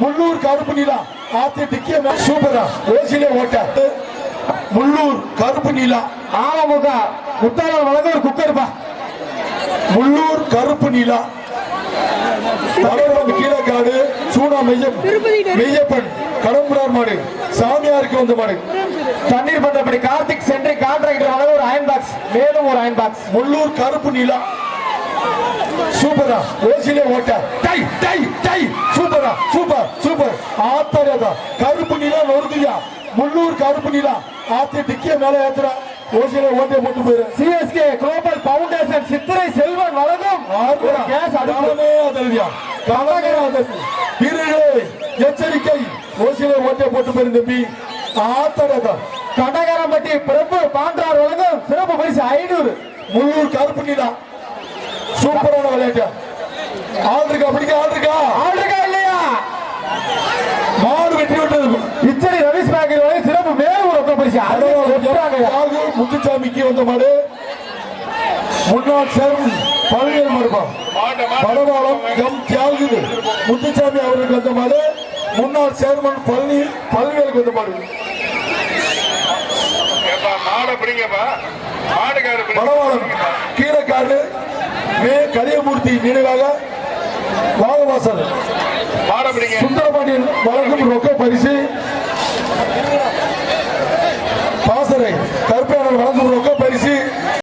முள்ளூர் கருப்பு நீலா. ஆத்தி டிக்கிய சூப்பரா ஓசிலே ஓட்ட. முள்ளூர் கருப்பு நீலா. அமமுக முத்தாளர் வழங்க ஒரு குக்கர்ப்பா முள்ளூர் கருப்பு நீலா. தலைவரம் கீழக்காடு சூனா மெய்யம் மெய்யப்பன். கடம்புரார் மாடு. சாமியாருக்கு வந்த மாடு. தண்ணீர் பந்தப்படி கார்த்திக் சென்ட்ரி கான்ட்ராக்டர் வழங்க ஒரு அயன் பாக்ஸ். மேலும் ஒரு அயன் பாக்ஸ். முள்ளூர் கருப்பு நீலா. சூப்பரா. ஓசிலே ஓட்ட. டை டை டை. சூப்பரா சூப்பர் சூப்பர். ஆத்தாரியாதா கருப்பு நீலா நொறுக்குயா முள்ளூர் கருப்பு நீலா. ஆத்தி டிக்கிய மேல ஏத்துறா. ஓசிலே ஓட்டை போட்டு போயிரு. CSK global foundation Chithirai Selvan வழங்கும் கேஸ் காலமே அதல்வியா காலமே அதல் வீரர்களே எச்சரிக்கை. ஓசிலே ஓட்டை போட்டு போயிரு தம்பி. ஆத்தாரியாதா கடகரம்பட்டி பிரபு பாண்டார் வழங்கும் சிறப்பு பரிசு ஐநூறு. முள்ளூர் கருப்பு நீலா. சூப்பரான விளையாட்டு ஆள் இருக்கா? பிடிக்க ஆள் இருக்கா? ஆளுக்கா இல்லையா? மாடு வெற்றி விட்டது. இச்சடி ரவிஸ் பேக்கரி வழங்கும் சிறப்பு மேலும் ஒரு பரிசு. தியாகு முத்துசாமிக்கு வந்த மாடு. முன்னாள் சேர்மன் பழனியல் மடுப்பா. படவாளம் எம். தியாகு முத்துசாமி அவருக்கு வந்த மாடு. முன்னாள் சேர்மன் பழனி பழனியலுக்கு வந்த மாடு. ஏப்பா, மாடை பிடிங்கப்பா. வே கரியமூர்த்தி நினைவாக வாகவாசல் சுந்தரபாண்டியன் வழங்கும் ரொக்க பரிசு. பாசறை.